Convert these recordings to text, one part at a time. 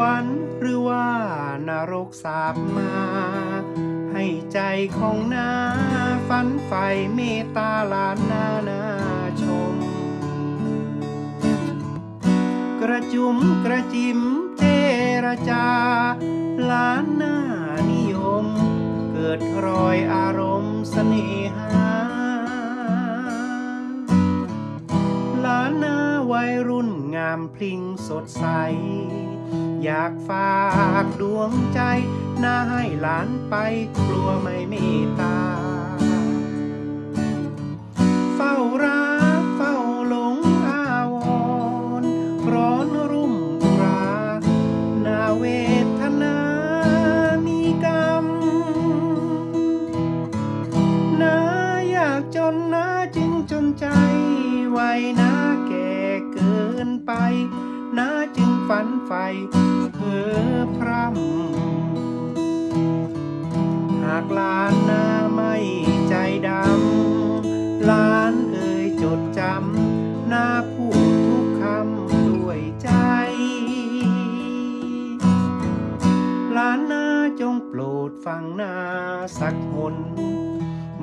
วรรค์หรือว่านรกสาบมา ให้ใจของนาฝันใฝ่เมตตาลานนานาชม กระจุมกระจิมเจรจาล้านหน้านิยม เกิดรอยอารมณ์เสน่หาล้านหน้าวัยรุ่นงามพลิงสดใส อยากฝากดวงใจน่าให้หลานไปกลัวไม่เมตตา เฝ้ารักเฝ้าหลงอาวรร้อนรุ่มรานาเวทนามีกรรมนาอยากจนนาจึงจนใจไว้นาแก่เกินไปนาจึง ฝันใฝ่เพ้อพร่ำหากหลานหน้าไม่ใจดำหลานเอ่ยจดจำหน้าพูดทุกคำด้วยใจหลานหน้าจงโปรดฟังหน้าสักหน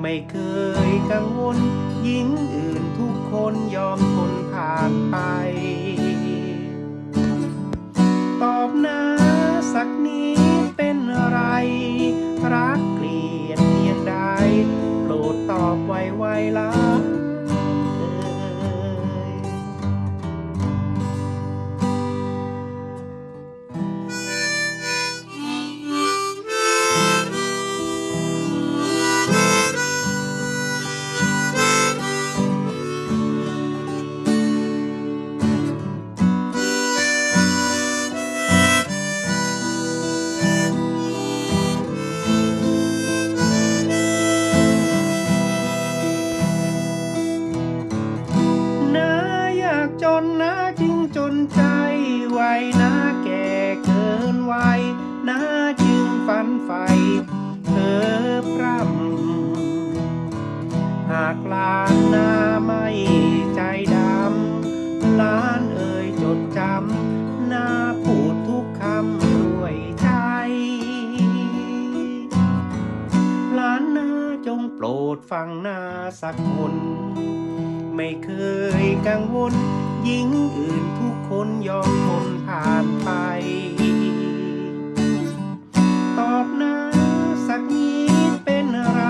ไม่เคยกังวลหญิงอื่นทุกคนยอมทนผ่านไป ไว ใจไว้นาแก่เกินวัยนาจึงฝันใฝ่เพ้อพร่ำหากลานนาไม่ใจดำหลานเอ่ยจดจำนาพูดทุกคำด้วยใจหลานนาจงโปรดฟังนาสักคน ไม่เคยกังวลหญิงอื่น นยอมทนผ่านไป ตอบนาสักนี้เป็นอะไร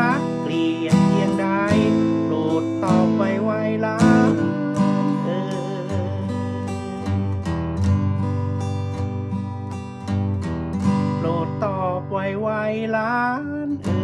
รักเกลียดเพียงใดโปรดตอบไวไวๆล้านเอ่ยโปรดตอบไวไวๆล้านเอ่